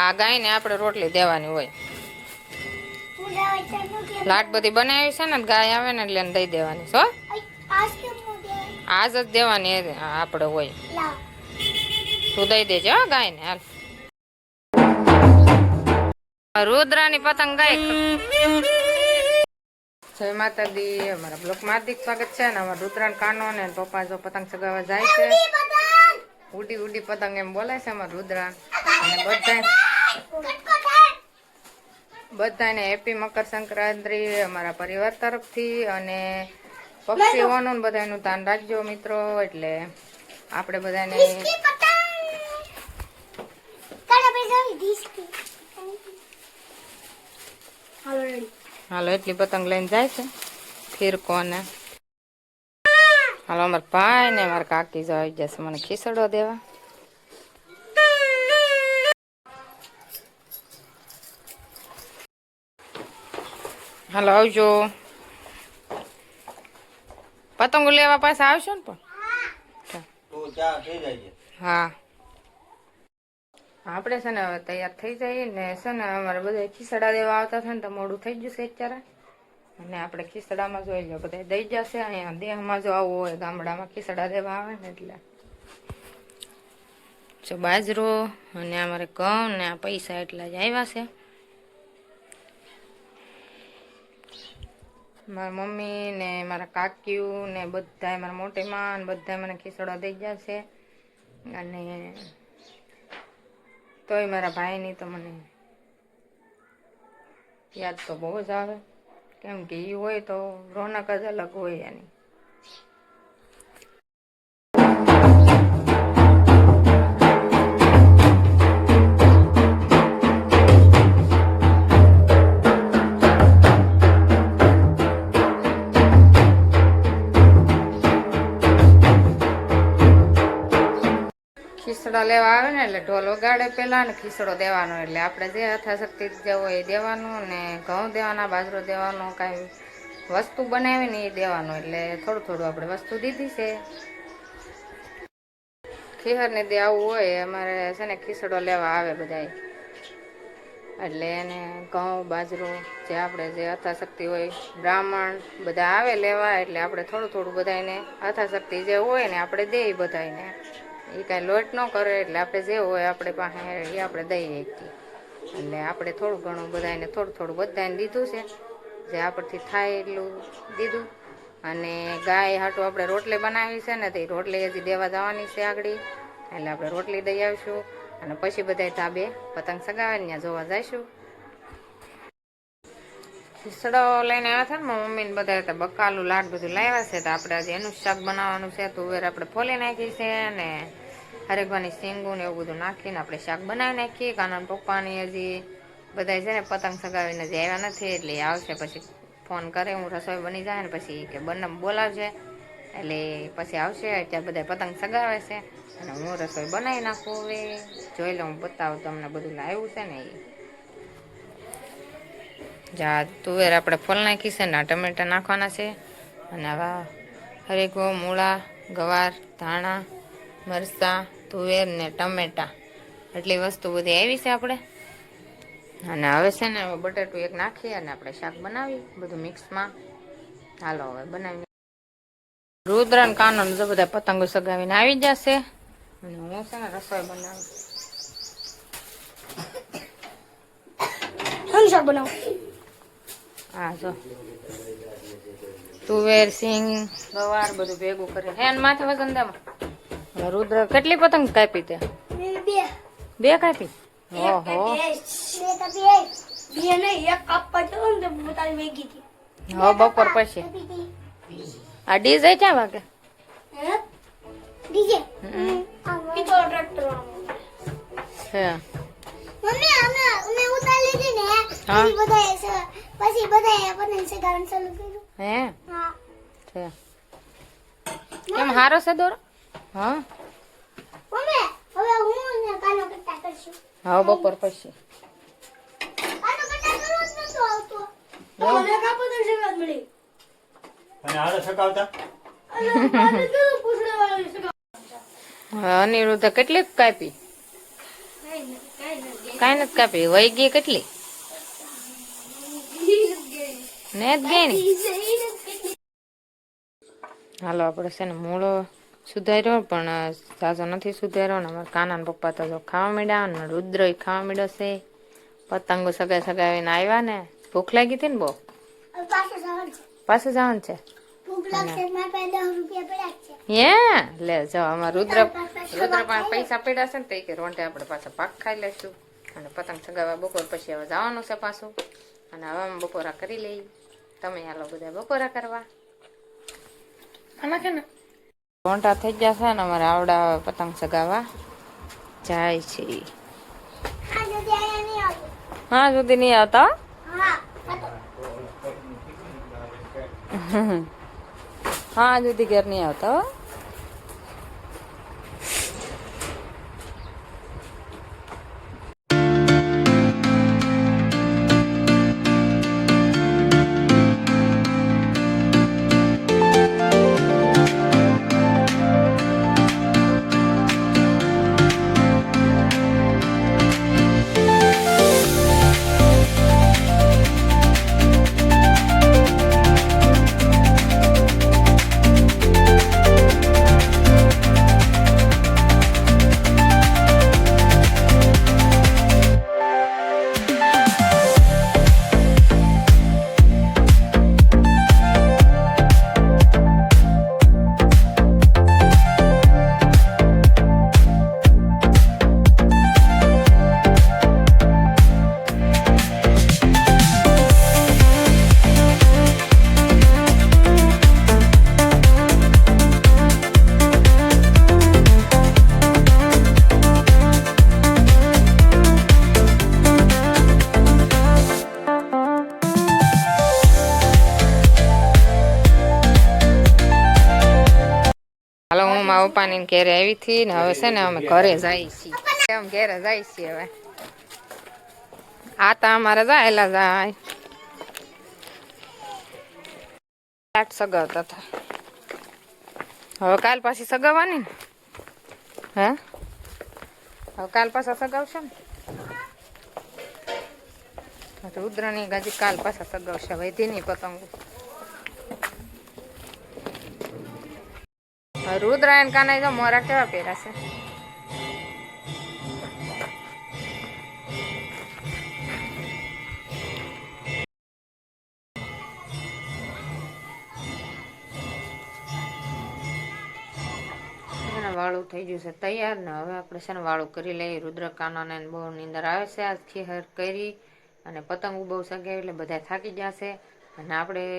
આ ગાયને આપણે રોટલી દેવાની હોય. નું લાટ બધી બનાવી છે ને, ગાય આવે ને એટલે દઈ દેવાની છો આજનું જ દેવાની આપણે હોય. તું દઈ દેજે, હો, ગાયને, હાલ. રુદ્રાની પતંગ ગાય. જય માતાજી, અમારા બ્લોકમાં હાર્દિક સ્વાગત છે ને, અમારા રુદ્રાન કાનો ને પપ્પા જો પતંગ ચગાવવા જાય છે. ઉડી ઉડી પતંગ એમ બોલાય છે અમારા રુદ્રાન અને બધા બધાને હેપી મકર સંક્રાંતિ અમારા પરિવાર તરફથી અને પક્ષીઓનું બધાનું ધ્યાન રાખજો મિત્રો એટલે આપણે બધાને હાલો એટલી પતંગ લઈને જાય છે ફિરકો ને હાલો અમારા ભાઈ ને મારા કાકી જવા આવી જશે મને ખીસડો દેવા. હાલો આવજો. પતંગો લેવા પાસે આવશો ને પણ? હા. આપણે છે ને હવે તૈયાર થઈ જઈએ ને છે ને અમારે બધા ખીસડા દેવા આવતા છે ને તો મોડું થઈ જશે અત્યારે. અને આપણે ખીસડામાં જોઈ લો બધા દઈ જશે. અહીંયા દેહમાં જો આવવું હોય ગામડામાં ખીસડા દેવા આવે ને એટલે. જો બાજરો અને અમારે ઘઉં ને આ પૈસા એટલા જ આવ્યા છે. મારા મમ્મી ને મારા કાક્યું ને બધા મારા મોટેમાં ને બધા મને ખીસડો દઈ ગયા છે. અને તોય મારા ભાઈની તો મને યાદ તો બહુ જ આવે. કેમ કે એ હોય તો રોનક જ અલગ હોય એની. ખીસડો લેવા આવે ને એટલે ઢોલ વગાડે પેલા ને ખીસડો દેવાનો એટલે આપણે જે યથાશક્તિ જે હોય એ દેવાનું ને ઘઉં દેવાના, બાજરો દેવાનો, કાંઈ વસ્તુ બનાવીને એ દેવાનું એટલે થોડું થોડું આપણે વસ્તુ દીધી છે. ખીહરને દે આવું હોય અમારે છે ને ખીસડો લેવા આવે બધાય. એટલે એને ઘઉં, બાજરો જે આપણે જે અથાશક્તિ હોય, બ્રાહ્મણ બધા આવે લેવા એટલે આપણે થોડું થોડું બધાને અથાશક્તિ જે હોય ને આપણે દઈએ બધાને એ કાંઈ લોટ ન કરે એટલે આપણે જે હોય આપણે પાસે એ આપણે દઈએ એકથી. એટલે આપણે થોડું ઘણું બધાને થોડું થોડું બધાને દીધું છે. જે આપણથી થાય એટલું દીધું. અને ગાય હાટું આપણે રોટલી બનાવી છે ને તે રોટલી હજી દેવા જવાની છે આગળ. એટલે આપણે રોટલી દઈ આવીશું અને પછી બધા ધાબે પતંગ સગાવે ત્યાં જોવા જઈશું. ખીસડો લઈને આવ્યા હતા ને મમ્મીને બધા હતા બકાલું લાડ બધું લાવ્યા છે તો આપણે આજે એનું શાક બનાવવાનું છે તો વેર આપણે ફોલી નાખી છે ને હરેકવાની શીંગું ને એવું બધું નાખીને આપણે શાક બનાવી નાખીએ. કારણ પપ્પાની હજી બધા છે ને પતંગ સગાવીને જે આવ્યા નથી, એટલે આવશે પછી ફોન કરે, હું રસોઈ બની જાય ને પછી કે બંને બોલાવશે એટલે પછી આવશે, અત્યારે બધા પતંગ સગાવે છે. અને હું રસોઈ બનાવી નાખું હવે. જોઈ લઉં બતાવું તમને બધું લાવ્યું છે ને એ જા, તુવેર આપણે ફોલ નાખી છે ને ટમેટા નાખવાના છે. અને આવા હરેકો મૂળા, ગવાર, ધાણા, મરચાં તુવેર ને ટમેટા એટલી વસ્તુ બધી આવી છે આપણે. અને હવે છે ને બટેટું એક નાખીએ અને આપણે શાક બનાવી બધું મિક્સમાં હાલો હવે બનાવી રુદ્રન કાનો ને જો બધા પતંગો સગાવીને આવી જશે. અને હું છે ને રસોઈ બનાવું. શાક બનાવું? હા જો. તુવેર સિંગ ગવાર બધું ભેગું કરી. હે માથે માથે વસંદામાં રુદ્ર કેટલી પતંગ કાપી તે? બે. કાપી? ઓહો. બપોર પછી. આ ડીઝે ક્યાં વાગે? ડીજે? મમ્મી અમે અમે ઉતાર લીધી ને. હા. પછી પછી ચાલુ કર્યું. હે. કેમ હારો છે દોરો? હા? મમ્મી હવે હું ને કાનો કરતા કરશું? હા બપોર પછી. કાનો કરતા કરવો જ નતો આવતો. મને કાપો તો જગત મળી. અને હારે સકાવતા અનિરુદ્ધ કેટલી કાપી? કઈ કાંઈ નથી કાપી. વહી ગઈ કેટલી? ને જ ગઈ. હાલો આપણે છે ને મૂળો સુધાર્યો પણ સાસો નથી સુધાર્યો ને અમારા કાનાના પપ્પા તો જો ખાવા માંડ્યા ને રુદ્ર ખાવા માંડ્યો છે. પતંગો સગા સગાવીને આવ્યા ને. ભૂખ લાગી હતી ને બહુ? પાછો જવાનું છે. હે? લે જો રુદ્ર રુદ્ર પાસે પૈસા પડ્યા છે ને તો કે રોંટે આપણે પાછા પાક ખાઈ લઈશું. અને પતંગ સગાવા બપોર પછી હવે જવાનું છે પાછું. અને હવે બપોરા કરી લઈ તમે હાલો બધા બપોરા કરવા. રોંટા થઈ ગયા છે ને અમારે આવડા પતંગ ચગાવવા જાય છે હા સુધી નહીં આવતા હો. હા પતો. હા સુધી ઘેર નહીં આવતા મારા ઘેરે આવી હતી ને હવે છે ને અમે ઘરે જઈએ છીએ. અમે ઘેરે જઈએ છીએ હવે? આ તો અમારે જાયેલા જાય આઠ સગાવતા હતા. હવે કાલ પાછી સગાવવાની ને? હે? હવે કાલ પાછા સગાવશે ને? રુદ્રની ગાજી કાલ પાછા સગાવશે વૈધીની પતંગો. રુદ્રાયણ કાના જો મોરા કેવા પહેરાશે વાળું થઈ ગયું છે તૈયાર ને હવે આપણે છે ને વાળું કરી લઈએ. રુદ્ર કાનોને બહુ નીંદર આવે છે આજથી હર કરી અને પતંગ બહુ સગાવી એટલે બધા થાકી ગયા છે. અને આપણે